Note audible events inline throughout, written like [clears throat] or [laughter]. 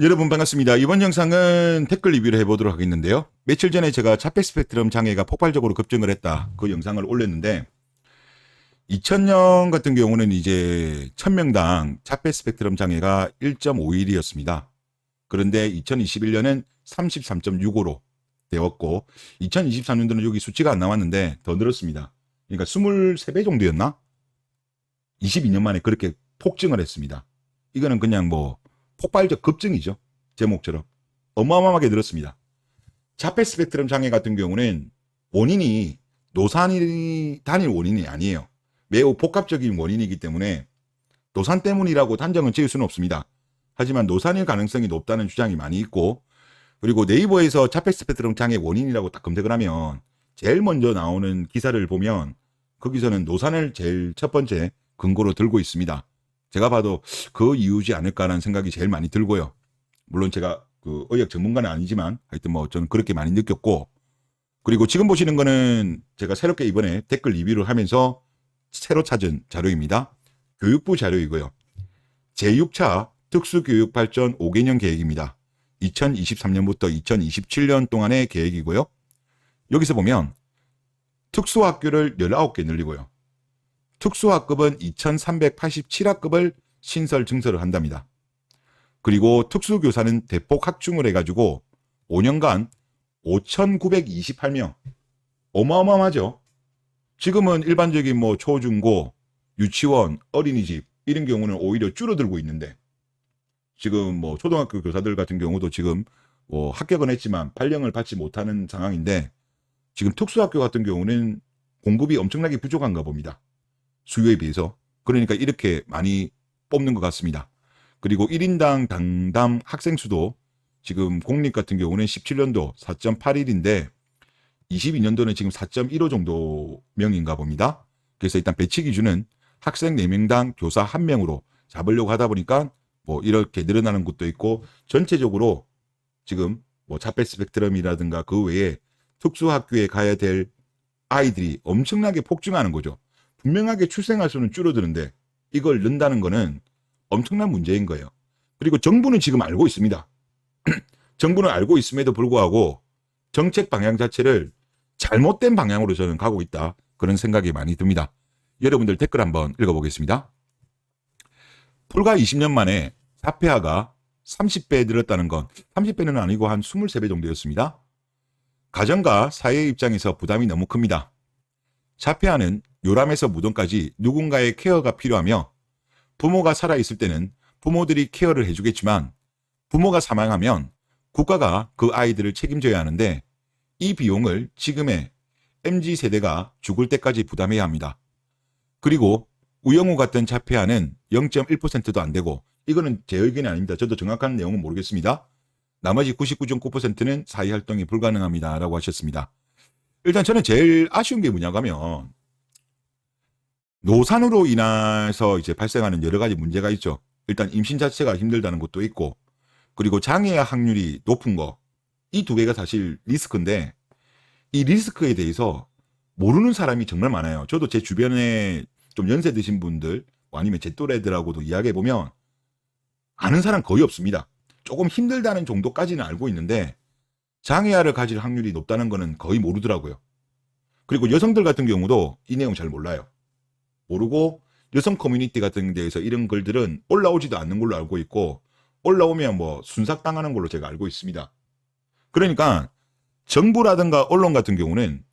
여러분 반갑습니다. 이번 영상은 댓글 리뷰를 해보도록 하겠는데요. 며칠 전에 제가 자폐 스펙트럼 장애가 폭발적으로 급증을 했다. 그 영상을 올렸는데 2000년 같은 경우는 이제 1000명당 자폐 스펙트럼 장애가 1.51이었습니다. 그런데 2021년은 33.65로 되었고 2023년도는 여기 수치가 안 나왔는데 더 늘었습니다. 그러니까 23배 정도였나? 22년 만에 그렇게 폭증을 했습니다. 이거는 그냥 뭐 폭발적 급증이죠. 제목처럼. 어마어마하게 늘었습니다. 자폐 스펙트럼 장애 같은 경우는 원인이 노산이 단일 원인이 아니에요. 매우 복합적인 원인이기 때문에 노산 때문이라고 단정은 지을 수는 없습니다. 하지만 노산일 가능성이 높다는 주장이 많이 있고 그리고 네이버에서 자폐 스펙트럼 장애 원인이라고 딱 검색을 하면 제일 먼저 나오는 기사를 보면 거기서는 노산을 제일 첫 번째 근거로 들고 있습니다. 제가 봐도 그 이유지 않을까라는 생각이 제일 많이 들고요. 물론 제가 그 의학 전문가는 아니지만 하여튼 뭐 저는 그렇게 많이 느꼈고 그리고 지금 보시는 거는 제가 새롭게 이번에 댓글 리뷰를 하면서 새로 찾은 자료입니다. 교육부 자료이고요. 제6차 특수교육 발전 5개년 계획입니다. 2023년부터 2027년 동안의 계획이고요. 여기서 보면 특수학교를 19개 늘리고요. 특수학급은 2387학급을 신설 증설을 한답니다. 그리고 특수교사는 대폭 확충을 해가지고 5년간 5,928명. 어마어마하죠? 지금은 일반적인 뭐 초중고, 유치원, 어린이집 이런 경우는 오히려 줄어들고 있는데 지금 뭐 초등학교 교사들 같은 경우도 지금 뭐 합격은 했지만 발령을 받지 못하는 상황인데 지금 특수학교 같은 경우는 공급이 엄청나게 부족한가 봅니다. 수요에 비해서. 그러니까 이렇게 많이 뽑는 것 같습니다. 그리고 1인당 당담 학생 수도 지금 공립 같은 경우는 17년도 4.81인데 22년도는 지금 4.15 정도 명인가 봅니다. 그래서 일단 배치 기준은 학생 4명당 교사 1명으로 잡으려고 하다 보니까 뭐 이렇게 늘어나는 곳도 있고 전체적으로 지금 뭐 자폐 스펙트럼이라든가 그 외에 특수학교에 가야 될 아이들이 엄청나게 폭증하는 거죠. 분명하게 출생할 수는 줄어드는데 이걸 넣는다는 거는 엄청난 문제인 거예요. 그리고 정부는 지금 알고 있습니다. [clears throat] 정부는 알고 있음에도 불구하고 정책 방향 자체를 잘못된 방향으로 저는 가고 있다. 그런 생각이 많이 듭니다. 여러분들 댓글 한번 읽어보겠습니다. 불과 20년 만에 사폐아가 30배 늘었다는 건 30배는 아니고 한 23배 정도였습니다. 가정과 사회 입장에서 부담이 너무 큽니다. 자폐아는 요람에서 무덤까지 누군가의 케어가 필요하며 부모가 살아있을 때는 부모들이 케어를 해주겠지만 부모가 사망하면 국가가 그 아이들을 책임져야 하는데 이 비용을 지금의 MZ 세대가 죽을 때까지 부담해야 합니다. 그리고 우영우 같은 자폐아는 0.1%도 안 되고 이거는 제 의견이 아닙니다. 저도 정확한 내용은 모르겠습니다. 나머지 99.9%는 사회 활동이 불가능합니다. 라고 하셨습니다. 일단 저는 제일 아쉬운 게 뭐냐고 하면 노산으로 인해서 이제 발생하는 여러 가지 문제가 있죠. 일단 임신 자체가 힘들다는 것도 있고 그리고 장애 확률이 높은 거 이 두 개가 사실 리스크인데 이 리스크에 대해서 모르는 사람이 정말 많아요. 저도 제 주변에 좀 연세 드신 분들 뭐 아니면 제 또래들하고도 이야기해 보면 아는 사람 거의 없습니다. 조금 힘들다는 정도까지는 알고 있는데 장애아를 가질 확률이 높다는 거는 거의 모르더라고요. 그리고 여성들 같은 경우도 이 내용 잘 몰라요. 모르고 여성 커뮤니티 같은 데에서 이런 글들은 올라오지도 않는 걸로 알고 있고 올라오면 뭐 순삭당하는 걸로 제가 알고 있습니다. 그러니까 정부라든가 언론 같은 경우는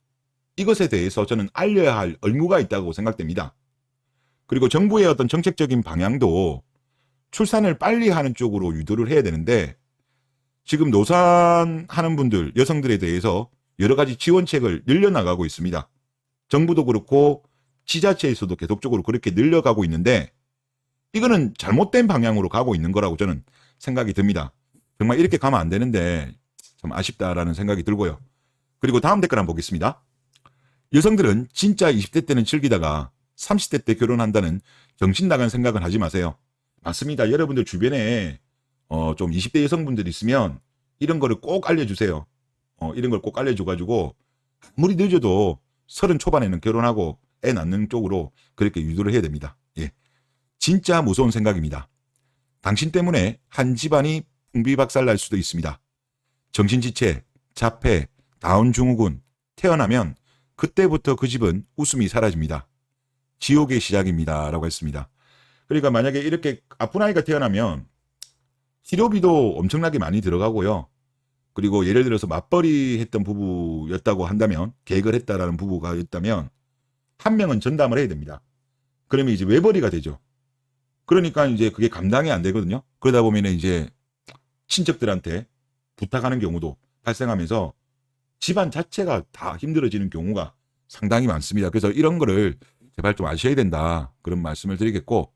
이것에 대해서 저는 알려야 할 의무가 있다고 생각됩니다. 그리고 정부의 어떤 정책적인 방향도 출산을 빨리 하는 쪽으로 유도를 해야 되는데 지금 노산하는 분들, 여성들에 대해서 여러 가지 지원책을 늘려나가고 있습니다. 정부도 그렇고 지자체에서도 계속적으로 그렇게 늘려가고 있는데 이거는 잘못된 방향으로 가고 있는 거라고 저는 생각이 듭니다. 정말 이렇게 가면 안 되는데 참 아쉽다라는 생각이 들고요. 그리고 다음 댓글 한번 보겠습니다. 여성들은 진짜 20대 때는 즐기다가 30대 때 결혼한다는 정신 나간 생각은 하지 마세요. 맞습니다. 여러분들 주변에 어, 좀 20대 여성분들 있으면 이런 거를 꼭 알려주세요. 어, 이런 걸 꼭 알려줘가지고 아무리 늦어도 서른 초반에는 결혼하고 애 낳는 쪽으로 그렇게 유도를 해야 됩니다. 예. 진짜 무서운 생각입니다. 당신 때문에 한 집안이 풍비박살 날 수도 있습니다. 정신지체, 자폐, 다운 증후군 태어나면 그때부터 그 집은 웃음이 사라집니다. 지옥의 시작입니다. 라고 했습니다. 그러니까 만약에 이렇게 아픈 아이가 태어나면 치료비도 엄청나게 많이 들어가고요. 그리고 예를 들어서 맞벌이 했던 부부였다고 한다면, 계획을 했다라는 부부가 있다면, 한 명은 전담을 해야 됩니다. 그러면 이제 외벌이가 되죠. 그러니까 이제 그게 감당이 안 되거든요. 그러다 보면 이제 친척들한테 부탁하는 경우도 발생하면서 집안 자체가 다 힘들어지는 경우가 상당히 많습니다. 그래서 이런 거를 제발 좀 아셔야 된다. 그런 말씀을 드리겠고,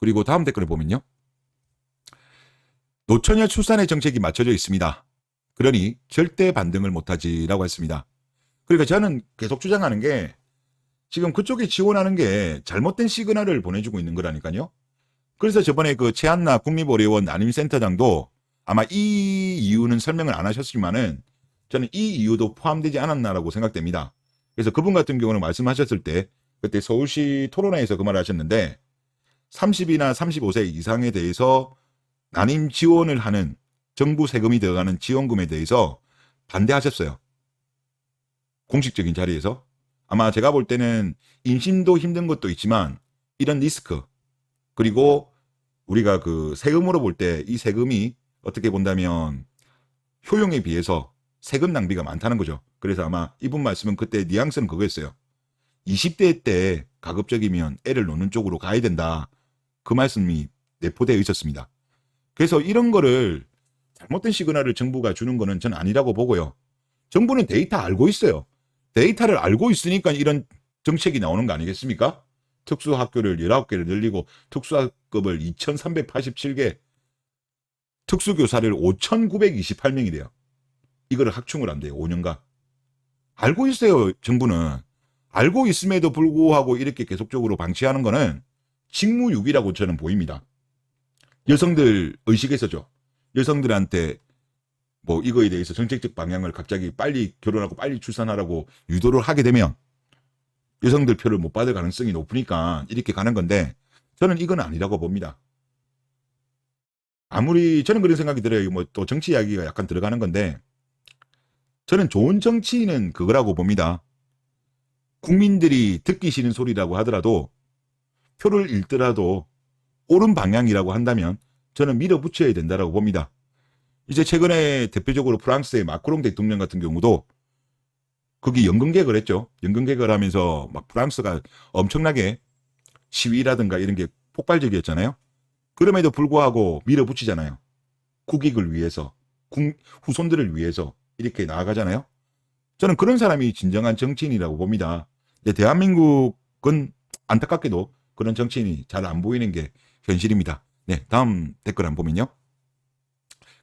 그리고 다음 댓글을 보면요. 노처녀 출산의 정책이 맞춰져 있습니다. 그러니 절대 반등을 못하지라고 했습니다. 그러니까 저는 계속 주장하는 게 지금 그쪽에 지원하는 게 잘못된 시그널을 보내주고 있는 거라니까요. 그래서 저번에 그 최한나 국립어려원 난임센터장도 아마 이 이유는 설명을 안 하셨지만은 저는 이 이유도 포함되지 않았나라고 생각됩니다. 그래서 그분 같은 경우는 말씀하셨을 때 그때 서울시 토론회에서 그 말을 하셨는데 30이나 35세 이상에 대해서 난임 지원을 하는 정부 세금이 들어가는 지원금에 대해서 반대하셨어요. 공식적인 자리에서. 아마 제가 볼 때는 임신도 힘든 것도 있지만 이런 리스크 그리고 우리가 그 세금으로 볼 때 이 세금이 어떻게 본다면 효용에 비해서 세금 낭비가 많다는 거죠. 그래서 아마 이분 말씀은 그때 뉘앙스는 그거였어요. 20대 때 가급적이면 애를 놓는 쪽으로 가야 된다. 그 말씀이 내포되어 있었습니다. 그래서 이런 거를 잘못된 시그널을 정부가 주는 거는 전 아니라고 보고요. 정부는 데이터 알고 있어요. 데이터를 알고 있으니까 이런 정책이 나오는 거 아니겠습니까? 특수학교를 19개를 늘리고 특수학급을 2387개, 특수교사를 5928명이래요. 이거를 확충을 한대요. 5년간. 알고 있어요. 정부는. 알고 있음에도 불구하고 이렇게 계속적으로 방치하는 거는 직무유기라고 저는 보입니다. 여성들 의식에서죠. 여성들한테 뭐 이거에 대해서 정책적 방향을 갑자기 빨리 결혼하고 빨리 출산하라고 유도를 하게 되면 여성들 표를 못 받을 가능성이 높으니까 이렇게 가는 건데 저는 이건 아니라고 봅니다. 아무리 저는 그런 생각이 들어요. 뭐 또 정치 이야기가 약간 들어가는 건데 저는 좋은 정치인은 그거라고 봅니다. 국민들이 듣기 싫은 소리라고 하더라도 표를 잃더라도 옳은 방향이라고 한다면 저는 밀어붙여야 된다라고 봅니다. 이제 최근에 대표적으로 프랑스의 마크롱 대통령 같은 경우도 거기 연금 개혁을 했죠. 연금 개혁을 하면서 막 프랑스가 엄청나게 시위라든가 이런 게 폭발적이었잖아요. 그럼에도 불구하고 밀어붙이잖아요. 국익을 위해서, 국- 후손들을 위해서 이렇게 나아가잖아요. 저는 그런 사람이 진정한 정치인이라고 봅니다. 근데 대한민국은 안타깝게도 그런 정치인이 잘 안 보이는 게 현실입니다. 네, 다음 댓글 한번 보면요.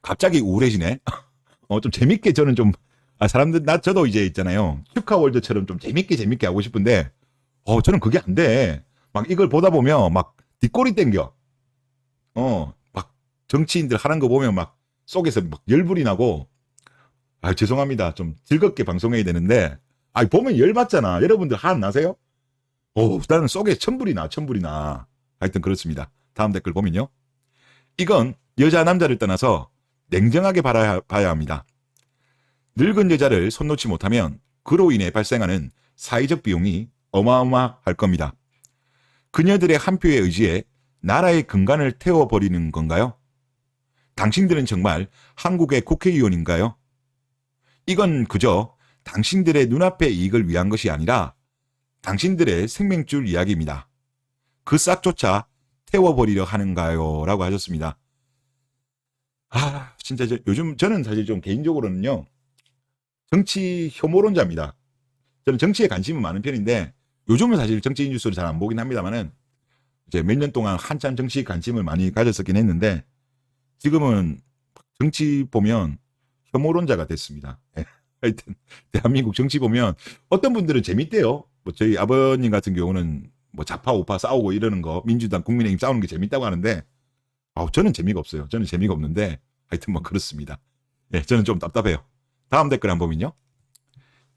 갑자기 우울해지네. [laughs] 어, 좀 재밌게 저는 좀, 아, 사람들, 나, 저도 이제 있잖아요. 슈카월드처럼 좀 재밌게 재밌게 하고 싶은데, 어, 저는 그게 안 돼. 막 이걸 보다 보면 막 뒷골이 땡겨. 어, 막 정치인들 하는 거 보면 막 속에서 막 열불이 나고, 아, 죄송합니다. 좀 즐겁게 방송해야 되는데, 아, 보면 열받잖아. 여러분들 한 나세요? 오, 나는 속에 천불이 나, 천불이 나. 하여튼 그렇습니다. 다음 댓글 보면요. 이건 여자 남자를 떠나서 냉정하게 바라야, 봐야 합니다. 늙은 여자를 손 놓지 못하면 그로 인해 발생하는 사회적 비용이 어마어마할 겁니다. 그녀들의 한 표에 의지해 나라의 근간을 태워버리는 건가요? 당신들은 정말 한국의 국회의원인가요? 이건 그저 당신들의 눈앞의 이익을 위한 것이 아니라 당신들의 생명줄 이야기입니다. 그 싹조차 태워버리려 하는가요? 라고 하셨습니다. 아, 진짜 저, 요즘 저는 사실 좀 개인적으로는요, 정치 혐오론자입니다. 저는 정치에 관심은 많은 편인데, 요즘은 사실 정치 뉴스를 잘 안 보긴 합니다만은, 이제 몇 년 동안 한참 정치에 관심을 많이 가졌었긴 했는데, 지금은 정치 보면 혐오론자가 됐습니다. 예. [laughs] 하여튼, 대한민국 정치 보면 어떤 분들은 재밌대요. 뭐 저희 아버님 같은 경우는 뭐 좌파 우파 싸우고 이러는 거 민주당 국민의힘 싸우는 게 재밌다고 하는데 아 저는 재미가 없어요. 저는 재미가 없는데 하여튼 뭐 그렇습니다. 예, 저는 좀 답답해요. 다음 댓글 한번 보면요.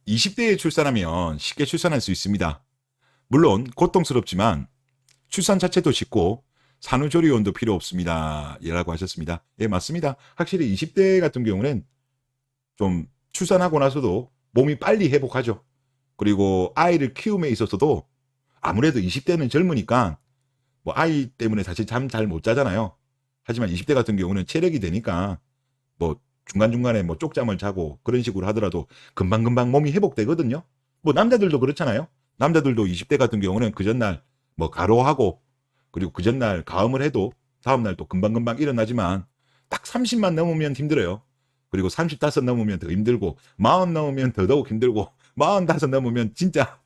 20대에 출산하면 쉽게 출산할 수 있습니다. 물론 고통스럽지만 출산 자체도 쉽고 산후조리원도 필요 없습니다. 이라고 하셨습니다. 예, 맞습니다. 확실히 20대 같은 경우는 좀 출산하고 나서도 몸이 빨리 회복하죠. 그리고 아이를 키움에 있어서도 아무래도 20대는 젊으니까 뭐 아이 때문에 사실 잠 잘 못 자잖아요. 하지만 20대 같은 경우는 체력이 되니까 뭐 중간중간에 뭐 쪽잠을 자고 그런 식으로 하더라도 금방금방 몸이 회복되거든요. 뭐 남자들도 그렇잖아요. 남자들도 20대 같은 경우는 그 전날 뭐 가로하고 그리고 그 전날 가음을 해도 다음날 또 금방금방 일어나지만 딱 30만 넘으면 힘들어요. 그리고 35 넘으면 더 힘들고 40 넘으면 더더욱 힘들고 45 넘으면 진짜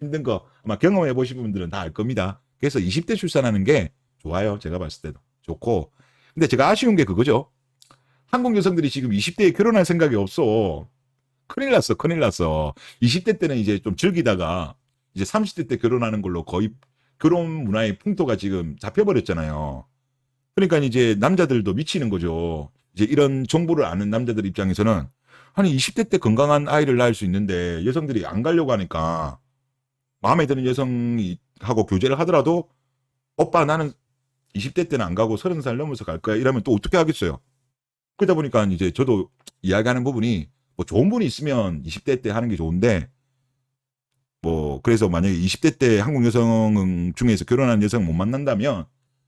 힘든 거 아마 경험해 보신 분들은 다 알 겁니다. 그래서 20대 출산하는 게 좋아요. 제가 봤을 때도 좋고. 근데 제가 아쉬운 게 그거죠. 한국 여성들이 지금 20대에 결혼할 생각이 없어. 큰일 났어, 큰일 났어. 20대 때는 이제 좀 즐기다가 이제 30대 때 결혼하는 걸로 거의 결혼 문화의 풍토가 지금 잡혀버렸잖아요. 그러니까 이제 남자들도 미치는 거죠. 이제 이런 정보를 아는 남자들 입장에서는 아니 20대 때 건강한 아이를 낳을 수 있는데 여성들이 안 가려고 하니까 마음에 드는 여성이 하고 교제를 하더라도 오빠 나는 20대 때는 안 가고 30살 넘어서 갈 거야 이러면 또 어떻게 하겠어요. 그러다 보니까 이제 저도 이야기하는 부분이 뭐 좋은 분이 있으면 20대 때 하는 게 좋은데 뭐 그래서 만약에 20대 때 한국 여성 중에서 결혼한 여성 못 만난다면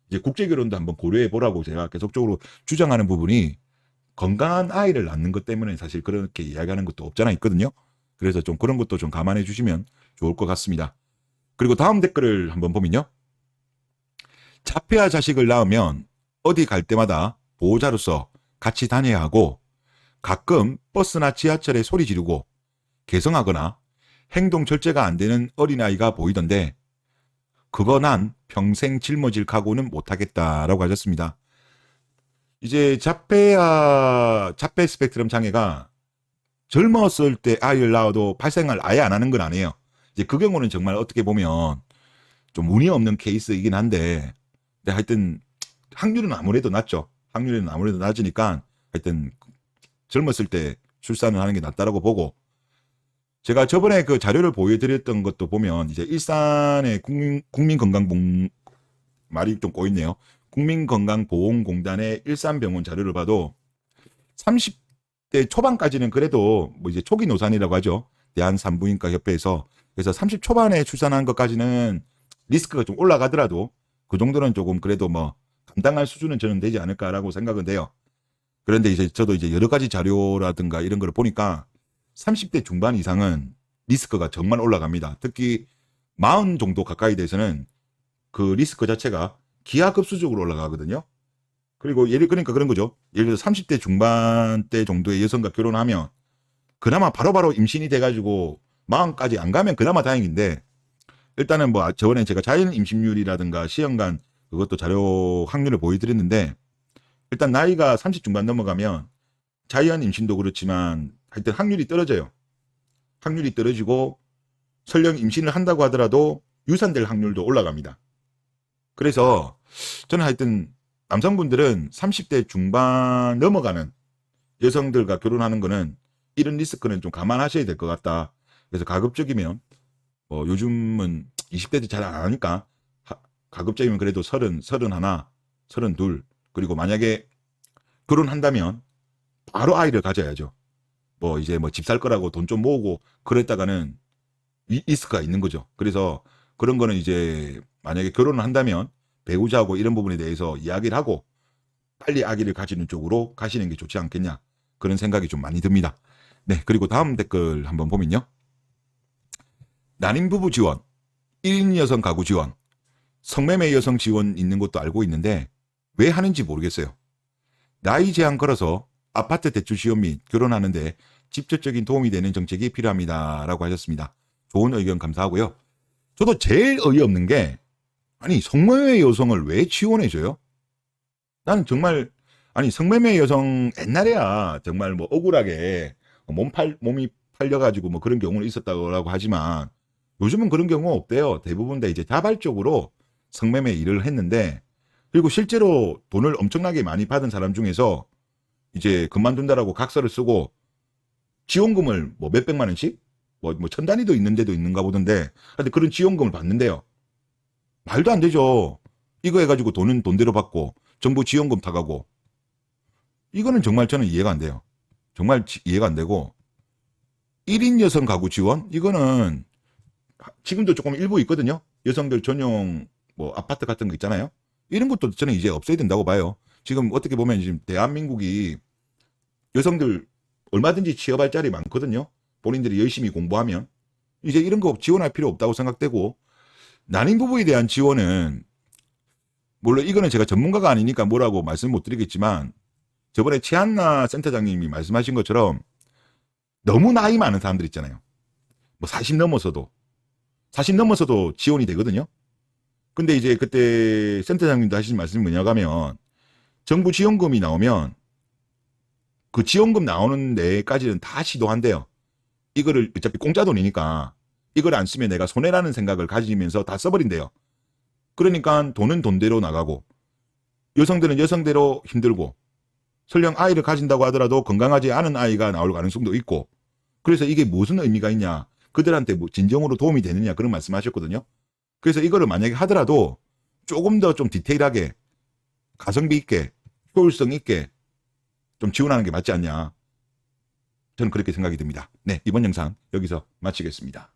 이제 국제 결혼도 한번 고려해 보라고 제가 계속적으로 주장하는 부분이 건강한 아이를 낳는 것 때문에 사실 그렇게 이야기하는 것도 없잖아 있거든요. 그래서 좀 그런 것도 좀 감안해 주시면 좋을 것 같습니다. 그리고 다음 댓글을 한번 보면요. 자폐아 자식을 낳으면 어디 갈 때마다 보호자로서 같이 다녀야 하고 가끔 버스나 지하철에 소리 지르고 개성하거나 행동 절제가 안 되는 어린아이가 보이던데 그거 난 평생 짊어질 각오는 못하겠다라고 하셨습니다. 이제 자폐아 자폐 스펙트럼 장애가 젊었을 때 아이를 낳아도 발생을 아예 안 하는 건 아니에요. 이제 그 경우는 정말 어떻게 보면 좀 운이 없는 케이스이긴 한데, 근데 하여튼 확률은 아무래도 낮죠. 확률은 아무래도 낮으니까 하여튼 젊었을 때 출산을 하는 게 낫다라고 보고 제가 저번에 그 자료를 보여드렸던 것도 보면 이제 일산의 국민, 국민건강봉 말이 좀 꼬있네요. 국민건강보험공단의 일산병원 자료를 봐도 30대 초반까지는 그래도 뭐 이제 초기 노산이라고 하죠. 대한산부인과 협회에서 그래서 30 초반에 출산한 것까지는 리스크가 좀 올라가더라도 그 정도는 조금 그래도 뭐 감당할 수준은 저는 되지 않을까라고 생각은 돼요. 그런데 이제 저도 이제 여러 가지 자료라든가 이런 거를 보니까 30대 중반 이상은 리스크가 정말 올라갑니다. 특히 40 정도 가까이 돼서는 그 리스크 자체가 기하급수적으로 올라가거든요. 그리고 예를 그러니까 그런 거죠. 예를 들어 30대 중반 때 정도의 여성과 결혼하면 그나마 바로 바로 임신이 돼가지고 마음까지 안 가면 그나마 다행인데 일단은 뭐 저번에 제가 자연 임신율이라든가 시험관 그것도 자료 확률을 보여드렸는데 일단 나이가 30 중반 넘어가면 자연 임신도 그렇지만 하여튼 확률이 떨어져요. 확률이 떨어지고 설령 임신을 한다고 하더라도 유산될 확률도 올라갑니다. 그래서 저는 하여튼 남성분들은 30대 중반 넘어가는 여성들과 결혼하는 거는 이런 리스크는 좀 감안하셔야 될 것 같다. 그래서 가급적이면 뭐 요즘은 20대도 잘안 하니까 하- 가급적이면 그래도 30, 31, 32 그리고 만약에 결혼한다면 바로 아이를 가져야죠. 뭐 이제 뭐 집 살 거라고 돈 좀 모으고 그랬다가는 이- 리스크가 있는 거죠. 그래서 그런 거는 이제 만약에 결혼을 한다면 배우자하고 이런 부분에 대해서 이야기를 하고 빨리 아기를 가지는 쪽으로 가시는 게 좋지 않겠냐 그런 생각이 좀 많이 듭니다. 네 그리고 다음 댓글 한번 보면요. 난임 부부 지원, 1인 여성 가구 지원, 성매매 여성 지원 있는 것도 알고 있는데 왜 하는지 모르겠어요. 나이 제한 걸어서 아파트 대출 지원 및 결혼하는데 직접적인 도움이 되는 정책이 필요합니다 라고 하셨습니다. 좋은 의견 감사하고요. 저도 제일 어이없는 게 아니 성매매 여성을 왜 지원해줘요? 나는 정말 아니 성매매 여성 옛날에야 정말 뭐 억울하게 몸 팔 몸이 팔려가지고 뭐 그런 경우는 있었다고 하지만 요즘은 그런 경우 없대요. 대부분 다 이제 자발적으로 성매매 일을 했는데 그리고 실제로 돈을 엄청나게 많이 받은 사람 중에서 이제 그만둔다라고 각서를 쓰고 지원금을 뭐 몇백만 원씩 뭐, 뭐 천 단위도 있는 데도 있는가 보던데 하여튼 그런 지원금을 받는데요. 말도 안 되죠. 이거 해가지고 돈은 돈대로 받고 정부 지원금 타가고 이거는 정말 저는 이해가 안 돼요. 정말 지- 이해가 안 되고 1인 여성 가구 지원 이거는 지금도 조금 일부 있거든요. 여성들 전용 뭐 아파트 같은 거 있잖아요. 이런 것도 저는 이제 없어야 된다고 봐요. 지금 어떻게 보면 지금 대한민국이 여성들 얼마든지 취업할 자리 많거든요. 본인들이 열심히 공부하면 이제 이런 거 지원할 필요 없다고 생각되고 난임 부부에 대한 지원은 물론 이거는 제가 전문가가 아니니까 뭐라고 말씀 못 드리겠지만 저번에 최한나 센터장님이 말씀하신 것처럼 너무 나이 많은 사람들 있잖아요. 뭐 40 넘어서도 40 넘어서도 지원이 되거든요. 근데 이제 그때 센터장님도 하신 말씀이 뭐냐고 하면 정부 지원금이 나오면 그 지원금 나오는 데까지는 다 시도한대요. 이거를 어차피 공짜 돈이니까 이걸 안 쓰면 내가 손해라는 생각을 가지면서 다 써버린대요. 그러니까 돈은 돈대로 나가고 여성들은 여성대로 힘들고 설령 아이를 가진다고 하더라도 건강하지 않은 아이가 나올 가능성도 있고 그래서 이게 무슨 의미가 있냐 그들한테 뭐 진정으로 도움이 되느냐 그런 말씀하셨거든요. 그래서 이거를 만약에 하더라도 조금 더 좀 디테일하게 가성비 있게 효율성 있게 좀 지원하는 게 맞지 않냐 저는 그렇게 생각이 듭니다. 네 이번 영상 여기서 마치겠습니다.